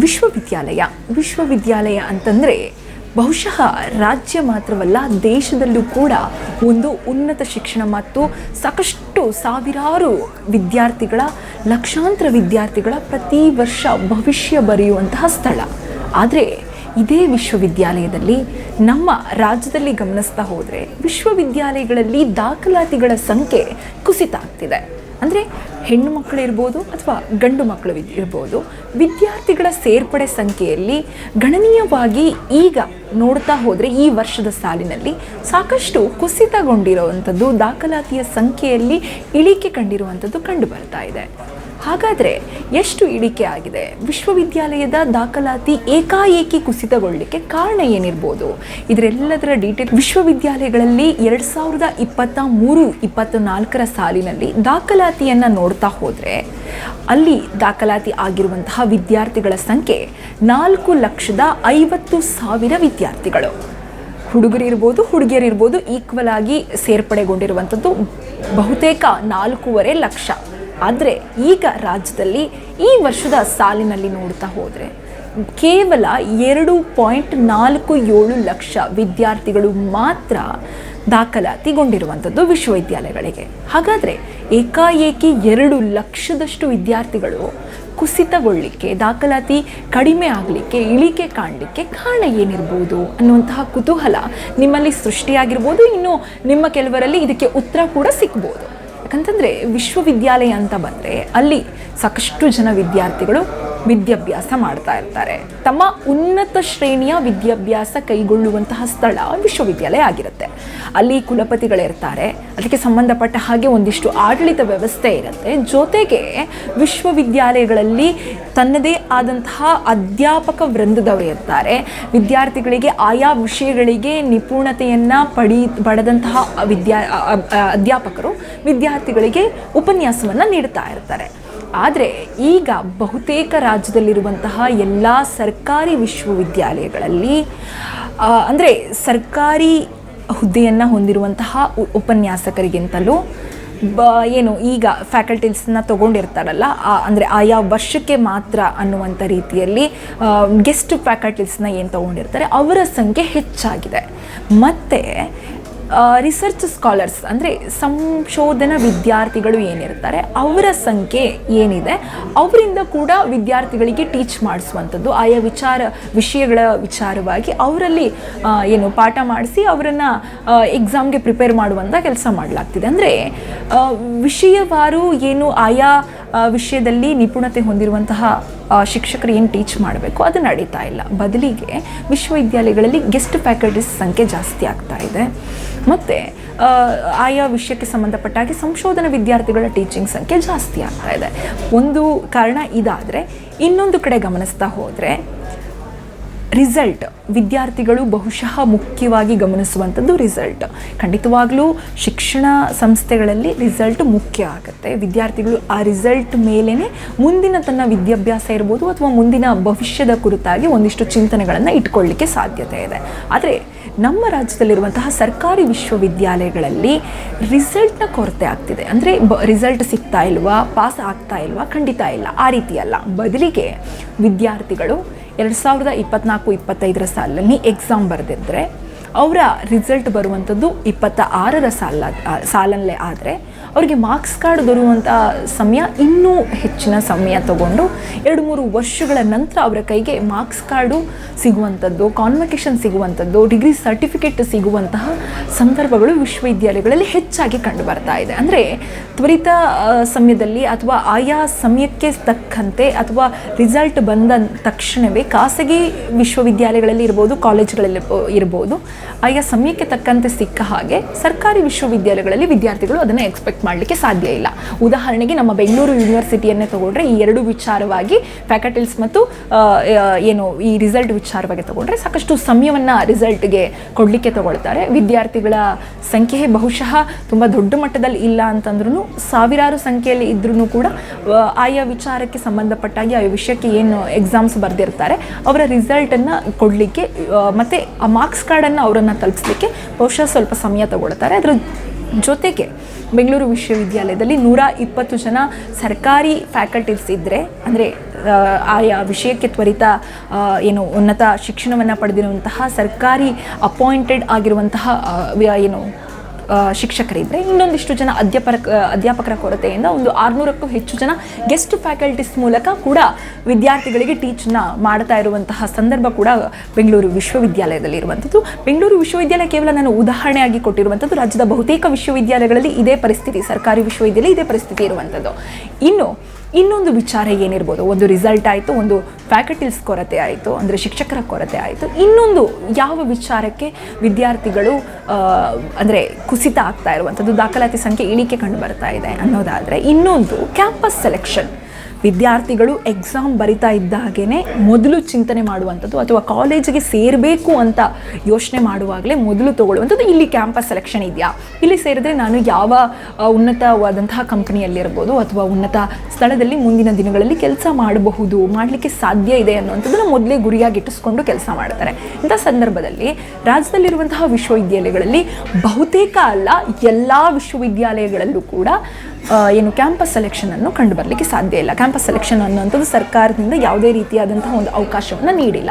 ವಿಶ್ವವಿದ್ಯಾಲಯ ವಿಶ್ವವಿದ್ಯಾಲಯ ಅಂತಂದರೆ ಬಹುಶಃ ರಾಜ್ಯ ಮಾತ್ರವಲ್ಲ, ದೇಶದಲ್ಲೂ ಕೂಡ ಒಂದು ಉನ್ನತ ಶಿಕ್ಷಣ ಮತ್ತು ಸಾಕಷ್ಟು ಸಾವಿರಾರು ವಿದ್ಯಾರ್ಥಿಗಳ, ಲಕ್ಷಾಂತರ ವಿದ್ಯಾರ್ಥಿಗಳ ಪ್ರತಿ ವರ್ಷ ಭವಿಷ್ಯ ಬರೆಯುವಂತಹ ಸ್ಥಳ. ಆದರೆ ಇದೇ ವಿಶ್ವವಿದ್ಯಾಲಯದಲ್ಲಿ ನಮ್ಮ ರಾಜ್ಯದಲ್ಲಿ ಗಮನಿಸ್ತಾ ಹೋದರೆ ವಿಶ್ವವಿದ್ಯಾಲಯಗಳಲ್ಲಿ ದಾಖಲಾತಿಗಳ ಸಂಖ್ಯೆ ಕುಸಿತ ಆಗ್ತಿದೆ. ಅಂದರೆ ಹೆಣ್ಣು ಮಕ್ಕಳು ಇರ್ಬೋದು ಅಥವಾ ಗಂಡು ಮಕ್ಕಳು ಇರ್ಬೋದು, ವಿದ್ಯಾರ್ಥಿಗಳ ಸೇರ್ಪಡೆ ಸಂಖ್ಯೆಯಲ್ಲಿ ಗಣನೀಯವಾಗಿ ಈಗ ನೋಡ್ತಾ ಹೋದರೆ ಈ ವರ್ಷದ ಸಾಲಿನಲ್ಲಿ ಸಾಕಷ್ಟು ಕುಸಿತಗೊಂಡಿರುವಂಥದ್ದು ದಾಖಲಾತಿಯ ಸಂಖ್ಯೆಯಲ್ಲಿ ಇಳಿಕೆ ಕಂಡಿರುವಂಥದ್ದು ಕಂಡು ಬರ್ತಾ ಇದೆ. ಹಾಗಾದರೆ ಎಷ್ಟು ಇಳಿಕೆ ಆಗಿದೆ? ವಿಶ್ವವಿದ್ಯಾಲಯದ ದಾಖಲಾತಿ ಏಕಾಏಕಿ ಕುಸಿತಗೊಳ್ಳಲಿಕ್ಕೆ ಕಾರಣ ಏನಿರ್ಬೋದು? ಇದರೆಲ್ಲದರ ಡೀಟೇಲ್ ವಿಶ್ವವಿದ್ಯಾಲಯಗಳಲ್ಲಿ ಎರಡು ಸಾವಿರದ ಇಪ್ಪತ್ತ ಮೂರು, ಇಪ್ಪತ್ತ ನಾಲ್ಕರ ಸಾಲಿನಲ್ಲಿ ದಾಖಲಾತಿಯನ್ನು ನೋಡ್ತಾ ಹೋದರೆ, ಅಲ್ಲಿ ದಾಖಲಾತಿ ಆಗಿರುವಂತಹ ವಿದ್ಯಾರ್ಥಿಗಳ ಸಂಖ್ಯೆ ನಾಲ್ಕು ಲಕ್ಷದ ಐವತ್ತು ಸಾವಿರ ವಿದ್ಯಾರ್ಥಿಗಳು. ಹುಡುಗರಿರ್ಬೋದು ಹುಡುಗಿಯರಿರ್ಬೋದು ಈಕ್ವಲ್ ಆಗಿ ಸೇರ್ಪಡೆಗೊಂಡಿರುವಂಥದ್ದು ಬಹುತೇಕ ನಾಲ್ಕೂವರೆ ಲಕ್ಷ. ಆದರೆ ಈಗ ರಾಜ್ಯದಲ್ಲಿ ಈ ವರ್ಷದ ಸಾಲಿನಲ್ಲಿ ನೋಡ್ತಾ ಹೋದರೆ ಕೇವಲ ಎರಡು ಪಾಯಿಂಟ್ ನಾಲ್ಕು ಏಳು ಲಕ್ಷ ವಿದ್ಯಾರ್ಥಿಗಳು ಮಾತ್ರ ದಾಖಲಾತಿಗೊಂಡಿರುವಂಥದ್ದು ವಿಶ್ವವಿದ್ಯಾಲಯಗಳಿಗೆ. ಹಾಗಾದರೆ ಏಕಾಏಕಿ ಎರಡು ಲಕ್ಷದಷ್ಟು ವಿದ್ಯಾರ್ಥಿಗಳು ಕುಸಿತಗೊಳ್ಳಲಿಕ್ಕೆ ದಾಖಲಾತಿ ಕಡಿಮೆ ಆಗಲಿಕ್ಕೆ, ಇಳಿಕೆ ಕಾಣಲಿಕ್ಕೆ ಕಾರಣ ಏನಿರ್ಬೋದು ಅನ್ನುವಂತಹ ಕುತೂಹಲ ನಿಮ್ಮಲ್ಲಿ ಸೃಷ್ಟಿಯಾಗಿರ್ಬೋದು. ಇನ್ನು ನಿಮ್ಮ ಕೆಲವರಲ್ಲಿ ಇದಕ್ಕೆ ಉತ್ತರ ಕೂಡ ಸಿಗ್ಬೋದು. ಯಾಕಂತಂದರೆ ವಿಶ್ವವಿದ್ಯಾಲಯ ಅಂತ ಬಂದರೆ ಅಲ್ಲಿ ಸಾಕಷ್ಟು ಜನ ವಿದ್ಯಾರ್ಥಿಗಳು ವಿದ್ಯಾಭ್ಯಾಸ ಮಾಡ್ತಾ ಇರ್ತಾರೆ. ತಮ್ಮ ಉನ್ನತ ಶ್ರೇಣಿಯ ವಿದ್ಯಾಭ್ಯಾಸ ಕೈಗೊಳ್ಳುವಂತಹ ಸ್ಥಳ ವಿಶ್ವವಿದ್ಯಾಲಯ ಆಗಿರುತ್ತೆ. ಅಲ್ಲಿ ಕುಲಪತಿಗಳಿರ್ತಾರೆ. ಅದಕ್ಕೆ ಸಂಬಂಧಪಟ್ಟ ಹಾಗೆ ಒಂದಿಷ್ಟು ಆಡಳಿತ ವ್ಯವಸ್ಥೆ ಇರುತ್ತೆ. ಜೊತೆಗೆ ವಿಶ್ವವಿದ್ಯಾಲಯಗಳಲ್ಲಿ ತನ್ನದೇ ಆದಂತಹ ಅಧ್ಯಾಪಕ ವೃಂದದವರು ಇರ್ತಾರೆ. ವಿದ್ಯಾರ್ಥಿಗಳಿಗೆ ಆಯಾ ವಿಷಯಗಳಿಗೆ ನಿಪುಣತೆಯನ್ನು ಪಡಿ, ಪಡೆದಂತಹ ವಿದ್ಯಾ ಅಧ್ಯಾಪಕರು ವಿದ್ಯಾರ್ಥಿಗಳಿಗೆ ಉಪನ್ಯಾಸವನ್ನು ನೀಡ್ತಾ ಇರ್ತಾರೆ. ಆದರೆ ಈಗ ಬಹುತೇಕ ರಾಜ್ಯದಲ್ಲಿರುವಂತಹ ಎಲ್ಲ ಸರ್ಕಾರಿ ವಿಶ್ವವಿದ್ಯಾಲಯಗಳಲ್ಲಿ ಅಂದರೆ ಸರ್ಕಾರಿ ಹುದ್ದೆಯನ್ನು ಹೊಂದಿರುವಂತಹ ಉಪನ್ಯಾಸಕರಿಗಿಂತಲೂ ಬ, ಏನು ಈಗ ಫ್ಯಾಕಲ್ಟೀಸ್ನ ತೊಗೊಂಡಿರ್ತಾರಲ್ಲ ಅಂದರೆ ಆಯಾ ವರ್ಷಕ್ಕೆ ಮಾತ್ರ ಅನ್ನುವಂಥ ರೀತಿಯಲ್ಲಿ ಗೆಸ್ಟ್ ಫ್ಯಾಕಲ್ಟೀಸ್ನ ಏನು ತೊಗೊಂಡಿರ್ತಾರೆ, ಅವರ ಸಂಖ್ಯೆ ಹೆಚ್ಚಾಗಿದೆ. ಮತ್ತು ರಿಸರ್ಚ್ ಸ್ಕಾಲರ್ಸ್ ಅಂದರೆ ಸಂಶೋಧನಾ ವಿದ್ಯಾರ್ಥಿಗಳು ಏನಿರ್ತಾರೆ, ಅವರ ಸಂಖ್ಯೆ ಏನಿದೆ, ಅವರಿಂದ ಕೂಡ ವಿದ್ಯಾರ್ಥಿಗಳಿಗೆ ಟೀಚ್ ಮಾಡಿಸುವಂಥದ್ದು. ಆಯಾ ವಿಚಾರ, ವಿಷಯಗಳ ವಿಚಾರವಾಗಿ ಅವರಲ್ಲಿ ಏನು ಪಾಠ ಮಾಡಿಸಿ ಅವರನ್ನು ಎಕ್ಸಾಮ್ಗೆ ಪ್ರಿಪೇರ್ ಮಾಡುವಂಥ ಕೆಲಸ ಮಾಡಲಾಗ್ತಿದೆ. ಅಂದರೆ ವಿಷಯವಾರು ಏನು ಆಯಾ ವಿಷಯದಲ್ಲಿ ನಿಪುಣತೆ ಹೊಂದಿರುವಂತಹ ಶಿಕ್ಷಕರು ಏನು ಟೀಚ್ ಮಾಡಬೇಕು? ಅದು ನಡೀತಾ ಇಲ್ಲ. ಬದಲಿಗೆ ವಿಶ್ವವಿದ್ಯಾಲಯಗಳಲ್ಲಿ ಗೆಸ್ಟ್ ಫ್ಯಾಕಲ್ಟೀಸ್ ಸಂಖ್ಯೆ ಜಾಸ್ತಿ ಆಗ್ತಾ ಇದೆ. ಮತ್ತು ಆಯಾ ವಿಷಯಕ್ಕೆ ಸಂಬಂಧಪಟ್ಟ ಹಾಗೆ ಸಂಶೋಧನಾ ವಿದ್ಯಾರ್ಥಿಗಳ ಟೀಚಿಂಗ್ ಸಂಖ್ಯೆ ಜಾಸ್ತಿ ಆಗ್ತಾ ಇದೆ. ಒಂದು ಕಾರಣ ಇದಾದರೆ, ಇನ್ನೊಂದು ಕಡೆ ಗಮನಿಸ್ತಾ ಹೋದರೆ ರಿಸಲ್ಟ್. ವಿದ್ಯಾರ್ಥಿಗಳು ಬಹುಶಃ ಮುಖ್ಯವಾಗಿ ಗಮನಿಸುವಂಥದ್ದು ರಿಸಲ್ಟ್. ಖಂಡಿತವಾಗಲೂ ಶಿಕ್ಷಣ ಸಂಸ್ಥೆಗಳಲ್ಲಿ ರಿಸಲ್ಟ್ ಮುಖ್ಯ ಆಗುತ್ತೆ. ವಿದ್ಯಾರ್ಥಿಗಳು ಆ ರಿಸಲ್ಟ್ ಮೇಲೇ ಮುಂದಿನ ತನ್ನ ವಿದ್ಯಾಭ್ಯಾಸ ಇರ್ಬೋದು ಅಥವಾ ಮುಂದಿನ ಭವಿಷ್ಯದ ಕುರಿತಾಗಿ ಒಂದಿಷ್ಟು ಚಿಂತನೆಗಳನ್ನು ಇಟ್ಕೊಳ್ಳಿಕ್ಕೆ ಸಾಧ್ಯತೆ ಇದೆ. ಆದರೆ ನಮ್ಮ ರಾಜ್ಯದಲ್ಲಿರುವಂತಹ ಸರ್ಕಾರಿ ವಿಶ್ವವಿದ್ಯಾಲಯಗಳಲ್ಲಿ ರಿಸಲ್ಟ್ನ ಕೊರತೆ ಆಗ್ತಿದೆ. ಅಂದರೆ ಬ, ರಿಸಲ್ಟ್ ಸಿಗ್ತಾ ಇಲ್ವಾ, ಪಾಸ್ ಆಗ್ತಾ ಇಲ್ವಾ, ಖಂಡಿತ ಇಲ್ಲ. ಆ ರೀತಿ ಅಲ್ಲ ಬದಲಿಗೆ ವಿದ್ಯಾರ್ಥಿಗಳು ಎರಡು ಸಾವಿರದ ಇಪ್ಪತ್ನಾಲ್ಕು ಇಪ್ಪತ್ತೈದರ ಸಾಲಲ್ಲಿ ಎಕ್ಸಾಮ್ ಬರೆದಿದ್ದರೆ ಅವರ ರಿಸಲ್ಟ್ ಬರುವಂಥದ್ದು ಇಪ್ಪತ್ತ ಆರರ ಸಾಲ ಸಾಲಲ್ಲೇ ಆದರೆ ಅವರಿಗೆ ಮಾರ್ಕ್ಸ್ ಕಾರ್ಡ್ ದೊರೆಯುವಂಥ ಸಮಯ ಇನ್ನೂ ಹೆಚ್ಚಿನ ಸಮಯ ತಗೊಂಡು ಎರಡು ಮೂರು ವರ್ಷಗಳ ನಂತರ ಅವರ ಕೈಗೆ ಮಾರ್ಕ್ಸ್ ಕಾರ್ಡು ಸಿಗುವಂಥದ್ದು ಕಾನ್ವಕೇಶನ್ ಸಿಗುವಂಥದ್ದು ಡಿಗ್ರಿ ಸರ್ಟಿಫಿಕೇಟ್ ಸಿಗುವಂತಹ ಸಂದರ್ಭಗಳು ವಿಶ್ವವಿದ್ಯಾಲಯಗಳಲ್ಲಿ ಹೆಚ್ಚಾಗಿ ಕಂಡು ಬರ್ತಾ ಇದೆ. ಅಂದರೆ ತ್ವರಿತ ಸಮಯದಲ್ಲಿ ಅಥವಾ ಆಯಾ ಸಮಯಕ್ಕೆ ತಕ್ಕಂತೆ ಅಥವಾ ರಿಸಲ್ಟ್ ಬಂದ ತಕ್ಷಣವೇ ಖಾಸಗಿ ವಿಶ್ವವಿದ್ಯಾಲಯಗಳಲ್ಲಿ ಇರ್ಬೋದು ಕಾಲೇಜ್ಗಳಲ್ಲಿ ಇರ್ಬೋದು ಆಯಾ ಸಮಯಕ್ಕೆ ತಕ್ಕಂತೆ ಸಿಕ್ಕ ಹಾಗೆ ಸರ್ಕಾರಿ ವಿಶ್ವವಿದ್ಯಾಲಯಗಳಲ್ಲಿ ವಿದ್ಯಾರ್ಥಿಗಳು ಅದನ್ನು ಎಕ್ಸ್ಪೆಕ್ಟ್ ಮಾಡಲಿಕ್ಕೆ ಸಾಧ್ಯ ಇಲ್ಲ. ಉದಾಹರಣೆಗೆ ನಮ್ಮ ಬೆಂಗಳೂರು ಯೂನಿವರ್ಸಿಟಿಯನ್ನೇ ತಗೊಂಡ್ರೆ ಈ ಎರಡು ವಿಚಾರವಾಗಿ ಫ್ಯಾಕಲ್ಟೀಸ್ ಮತ್ತು ಏನು ಈ ರಿಸಲ್ಟ್ ವಿಚಾರವಾಗಿ ತಗೊಂಡ್ರೆ ಸಾಕಷ್ಟು ಸಮಯವನ್ನು ರಿಸಲ್ಟ್ಗೆ ಕೊಡಲಿಕ್ಕೆ ತಗೊಳ್ತಾರೆ. ವಿದ್ಯಾರ್ಥಿಗಳ ಸಂಖ್ಯೆ ಬಹುಶಃ ತುಂಬ ದೊಡ್ಡ ಮಟ್ಟದಲ್ಲಿ ಇಲ್ಲ ಅಂತಂದ್ರೂ ಸಾವಿರಾರು ಸಂಖ್ಯೆಯಲ್ಲಿ ಇದ್ರೂ ಕೂಡ ಆಯಾ ವಿಚಾರಕ್ಕೆ ಸಂಬಂಧಪಟ್ಟಾಗಿ ಆಯಾ ವಿಷಯಕ್ಕೆ ಏನು ಎಕ್ಸಾಮ್ಸ್ ಬರೆದಿರ್ತಾರೆ. ಅವರ ರಿಸಲ್ಟನ್ನು ಕೊಡಲಿಕ್ಕೆ ಮತ್ತು ಆ ಮಾರ್ಕ್ಸ್ ಕಾರ್ಡನ್ನು ಅವರನ್ನು ತಲುಪಿಸ್ಲಿಕ್ಕೆ ಬಹುಶಃ ಸ್ವಲ್ಪ ಸಮಯ ತಗೊಳ್ತಾರೆ. ಅದರ ಜೊತೆಗೆ ಬೆಂಗಳೂರು ವಿಶ್ವವಿದ್ಯಾಲಯದಲ್ಲಿ ನೂರ ಇಪ್ಪತ್ತು ಜನ ಸರ್ಕಾರಿ ಫ್ಯಾಕಲ್ಟೀಸ್ ಇದ್ದರೆ ಅಂದರೆ ಆಯಾ ವಿಷಯಕ್ಕೆ ತ್ವರಿತ ಏನು ಉನ್ನತ ಶಿಕ್ಷಣವನ್ನು ಪಡೆದಿರುವಂತಹ ಸರ್ಕಾರಿ ಅಪಾಯಿಂಟೆಡ್ ಆಗಿರುವಂತಹ ಏನು ಶಿಕ್ಷಕರಿದ್ದರೆ ಇನ್ನೊಂದಿಷ್ಟು ಜನ ಅಧ್ಯಾಪಕ ಅಧ್ಯಾಪಕರ ಕೊರತೆಯಿಂದ ಒಂದು ಆರುನೂರಕ್ಕೂ ಹೆಚ್ಚು ಜನ ಗೆಸ್ಟ್ ಫ್ಯಾಕಲ್ಟೀಸ್ ಮೂಲಕ ಕೂಡ ವಿದ್ಯಾರ್ಥಿಗಳಿಗೆ ಟೀಚನ್ನ ಮಾಡ್ತಾ ಇರುವಂತಹ ಸಂದರ್ಭ ಕೂಡ ಬೆಂಗಳೂರು ವಿಶ್ವವಿದ್ಯಾಲಯದಲ್ಲಿ ಇರುವಂಥದ್ದು ಬೆಂಗಳೂರು ವಿಶ್ವವಿದ್ಯಾಲಯ ಕೇವಲ ನಾನು ಉದಾಹರಣೆಯಾಗಿ ಕೊಟ್ಟಿರುವಂಥದ್ದು, ರಾಜ್ಯದ ಬಹುತೇಕ ವಿಶ್ವವಿದ್ಯಾಲಯಗಳಲ್ಲಿ ಇದೇ ಪರಿಸ್ಥಿತಿ, ಸರ್ಕಾರಿ ವಿಶ್ವವಿದ್ಯಾಲಯ ಇದೇ ಪರಿಸ್ಥಿತಿ ಇರುವಂಥದ್ದು. ಇನ್ನು ಇನ್ನೊಂದು ವಿಚಾರ ಏನಿರ್ಬೋದು? ಒಂದು ರಿಸಲ್ಟ್ ಆಯಿತು, ಒಂದು ಫ್ಯಾಕಲ್ಟೀಸ್ ಕೊರತೆ ಆಯಿತು, ಅಂದರೆ ಶಿಕ್ಷಕರ ಕೊರತೆ ಆಯಿತು. ಇನ್ನೊಂದು ಯಾವ ವಿಚಾರಕ್ಕೆ ವಿದ್ಯಾರ್ಥಿಗಳು ಅಂದರೆ ಕುಸಿತ ಆಗ್ತಾ ಇರುವಂಥದ್ದು, ದಾಖಲಾತಿ ಸಂಖ್ಯೆ ಇಳಿಕೆ ಕಂಡು ಬರ್ತಾ ಇದೆ ಅನ್ನೋದಾದರೆ ಇನ್ನೊಂದು ಕ್ಯಾಂಪಸ್ ಸೆಲೆಕ್ಷನ್ ವಿದ್ಯಾರ್ಥಿಗಳು ಎಕ್ಸಾಮ್ ಬರಿತಾ ಇದ್ದಾಗೇ ಮೊದಲು ಚಿಂತನೆ ಮಾಡುವಂಥದ್ದು ಅಥವಾ ಕಾಲೇಜಿಗೆ ಸೇರಬೇಕು ಅಂತ ಯೋಚನೆ ಮಾಡುವಾಗಲೇ ಮೊದಲು ತಗೊಳ್ಳುವಂಥದ್ದು ಇಲ್ಲಿ ಕ್ಯಾಂಪಸ್ ಸೆಲೆಕ್ಷನ್ ಇದೆಯಾ? ಇಲ್ಲಿ ಸೇರಿದ್ರೆ ನಾನು ಯಾವ ಉನ್ನತವಾದಂತಹ ಕಂಪ್ನಿಯಲ್ಲಿರ್ಬೋದು ಅಥವಾ ಉನ್ನತ ಸ್ಥಳದಲ್ಲಿ ಮುಂದಿನ ದಿನಗಳಲ್ಲಿ ಕೆಲಸ ಮಾಡಬಹುದು, ಮಾಡಲಿಕ್ಕೆ ಸಾಧ್ಯ ಇದೆ ಅನ್ನುವಂಥದ್ದನ್ನು ಮೊದಲೇ ಗುರಿಯಾಗಿಟ್ಟಿಸ್ಕೊಂಡು ಕೆಲಸ ಮಾಡ್ತಾರೆ. ಇಂಥ ಸಂದರ್ಭದಲ್ಲಿ ರಾಜ್ಯದಲ್ಲಿರುವಂತಹ ವಿಶ್ವವಿದ್ಯಾಲಯಗಳಲ್ಲಿ ಬಹುತೇಕ ಅಲ್ಲ, ಎಲ್ಲ ವಿಶ್ವವಿದ್ಯಾಲಯಗಳಲ್ಲೂ ಕೂಡ ಏನು ಕ್ಯಾಂಪಸ್ ಸೆಲೆಕ್ಷನನ್ನು ಕಂಡು ಬರಲಿಕ್ಕೆ ಸಾಧ್ಯ ಇಲ್ಲ. ಕ್ಯಾಂಪಸ್ ಸೆಲೆಕ್ಷನ್ ಅನ್ನುವಂಥದ್ದು ಸರ್ಕಾರದಿಂದ ಯಾವುದೇ ರೀತಿಯಾದಂತಹ ಒಂದು ಅವಕಾಶವನ್ನು ನೀಡಿಲ್ಲ.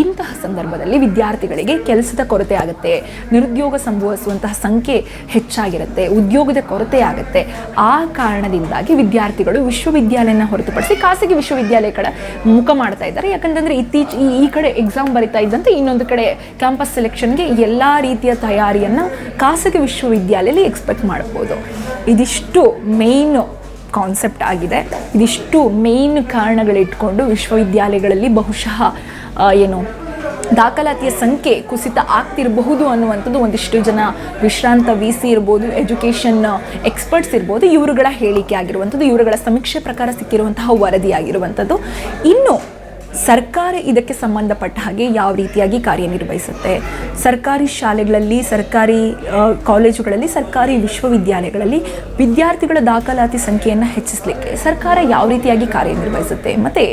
ಇಂತಹ ಸಂದರ್ಭದಲ್ಲಿ ವಿದ್ಯಾರ್ಥಿಗಳಿಗೆ ಕೆಲಸದ ಕೊರತೆ ಆಗುತ್ತೆ, ನಿರುದ್ಯೋಗ ಸಂಭವಿಸುವಂತಹ ಸಂಖ್ಯೆ ಹೆಚ್ಚಾಗಿರುತ್ತೆ, ಉದ್ಯೋಗದ ಕೊರತೆ ಆಗುತ್ತೆ. ಆ ಕಾರಣದಿಂದಾಗಿ ವಿದ್ಯಾರ್ಥಿಗಳು ವಿಶ್ವವಿದ್ಯಾಲಯನ ಹೊರತುಪಡಿಸಿ ಖಾಸಗಿ ವಿಶ್ವವಿದ್ಯಾಲಯ ಕಡೆ ಮುಖ ಮಾಡ್ತಾ ಇದ್ದಾರೆ. ಯಾಕಂತಂದರೆ ಇತ್ತೀಚೆ ಈ ಈ ಕಡೆ ಎಕ್ಸಾಮ್ ಬರಿತಾ ಇದ್ದಂತೆ ಇನ್ನೊಂದು ಕಡೆ ಕ್ಯಾಂಪಸ್ ಸೆಲೆಕ್ಷನ್ಗೆ ಎಲ್ಲ ರೀತಿಯ ತಯಾರಿಯನ್ನು ಖಾಸಗಿ ವಿಶ್ವವಿದ್ಯಾಲಯದಲ್ಲಿ ಎಕ್ಸ್ಪೆಕ್ಟ್ ಮಾಡ್ಬೋದು. ಇದಿಷ್ಟು ಮೇಯ್ನ್ ಕಾನ್ಸೆಪ್ಟ್ ಆಗಿದೆ. ಇದಿಷ್ಟು ಮೇಯ್ನ್ ಕಾರಣಗಳಿಟ್ಕೊಂಡು ವಿಶ್ವವಿದ್ಯಾಲಯಗಳಲ್ಲಿ ಬಹುಶಃ ಏನು, ದಾಖಲಾತಿಯ ಸಂಖ್ಯೆ ಕುಸಿತ ಆಗ್ತಿರಬಹುದು ಅನ್ನುವಂಥದ್ದು ಒಂದಿಷ್ಟು ಜನ ವಿಶ್ರಾಂತ ವಿ ಸಿ ಇರ್ಬೋದು ಎಜುಕೇಷನ್ ಎಕ್ಸ್ಪರ್ಟ್ಸ್ ಇರ್ಬೋದು, ಇವರುಗಳ ಹೇಳಿಕೆ ಆಗಿರುವಂಥದ್ದು, ಇವರುಗಳ ಸಮೀಕ್ಷೆ ಪ್ರಕಾರ ಸಿಕ್ಕಿರುವಂತಹ ವರದಿಯಾಗಿರುವಂಥದ್ದು. ಇನ್ನು ಸರ್ಕಾರ ಇದಕ್ಕೆ ಸಂಬಂಧಪಟ್ಟ ಹಾಗೆ ಯಾವ ರೀತಿಯಾಗಿ ಕಾರ್ಯನಿರ್ವಹಿಸುತ್ತೆ ಸರ್ಕಾರಿ ಶಾಲೆಗಳಲ್ಲಿ, ಸರ್ಕಾರಿ ಕಾಲೇಜುಗಳಲ್ಲಿ, ಸರ್ಕಾರಿ ವಿಶ್ವವಿದ್ಯಾಲಯಗಳಲ್ಲಿ ವಿದ್ಯಾರ್ಥಿಗಳ ದಾಖಲಾತಿ ಸಂಖ್ಯೆಯನ್ನು ಹೆಚ್ಚಿಸಲಿಕ್ಕೆ ಸರ್ಕಾರ ಯಾವ ರೀತಿಯಾಗಿ ಕಾರ್ಯನಿರ್ವಹಿಸುತ್ತೆ ಮತ್ತು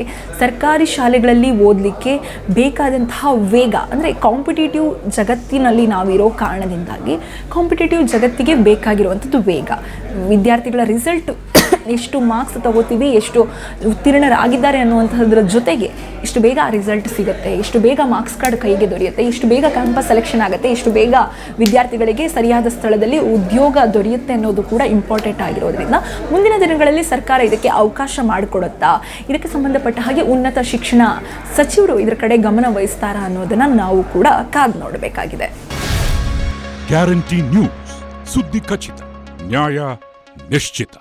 ಸರ್ಕಾರಿ ಶಾಲೆಗಳಲ್ಲಿ ಓದಲಿಕ್ಕೆ ಬೇಕಾದಂತಹ ವೇಗ, ಅಂದರೆ ಕಾಂಪಿಟೇಟಿವ್ ಜಗತ್ತಿನಲ್ಲಿ ನಾವಿರೋ ಕಾರಣದಿಂದಾಗಿ ಕಾಂಪಿಟೇಟಿವ್ ಜಗತ್ತಿಗೆ ಬೇಕಾಗಿರುವಂಥದ್ದು ವೇಗ. ವಿದ್ಯಾರ್ಥಿಗಳ ರಿಸಲ್ಟ್ ಎಷ್ಟು ಮಾರ್ಕ್ಸ್ ತಗೋತೀವಿ, ಎಷ್ಟು ಉತ್ತೀರ್ಣರಾಗಿದ್ದಾರೆ ಅನ್ನುವಂಥದ್ರ ಜೊತೆಗೆ ಎಷ್ಟು ಬೇಗ ರಿಸಲ್ಟ್ ಸಿಗುತ್ತೆ ಎಷ್ಟು ಬೇಗ ಮಾರ್ಕ್ಸ್ ಕಾರ್ಡ್ ಕೈಗೆ ದೊರೆಯುತ್ತೆ ಎಷ್ಟು ಬೇಗ ಕ್ಯಾಂಪಸ್ ಸೆಲೆಕ್ಷನ್ ಆಗುತ್ತೆ ಎಷ್ಟು ಬೇಗ ವಿದ್ಯಾರ್ಥಿಗಳಿಗೆ ಸರಿಯಾದ ಸ್ಥಳದಲ್ಲಿ ಉದ್ಯೋಗ ದೊರೆಯುತ್ತೆ ಅನ್ನೋದು ಕೂಡ ಇಂಪಾರ್ಟೆಂಟ್ ಆಗಿರೋದ್ರಿಂದ ಮುಂದಿನ ದಿನಗಳಲ್ಲಿ ಸರ್ಕಾರ ಇದಕ್ಕೆ ಅವಕಾಶ ಮಾಡಿಕೊಡುತ್ತಾ, ಇದಕ್ಕೆ ಸಂಬಂಧಪಟ್ಟ ಹಾಗೆ ಉನ್ನತ ಶಿಕ್ಷಣ ಸಚಿವರು ಇದರ ಕಡೆ ಗಮನ ವಹಿಸ್ತಾರಾ ಅನ್ನೋದನ್ನು ನಾವು ಕೂಡ ಕಾದು ನೋಡಬೇಕಾಗಿದೆ. ಗ್ಯಾರಂಟಿ ನ್ಯೂಸ್, ಸುದ್ದಿ ಖಚಿತ, ನ್ಯಾಯ ನಿಶ್ಚಿತ.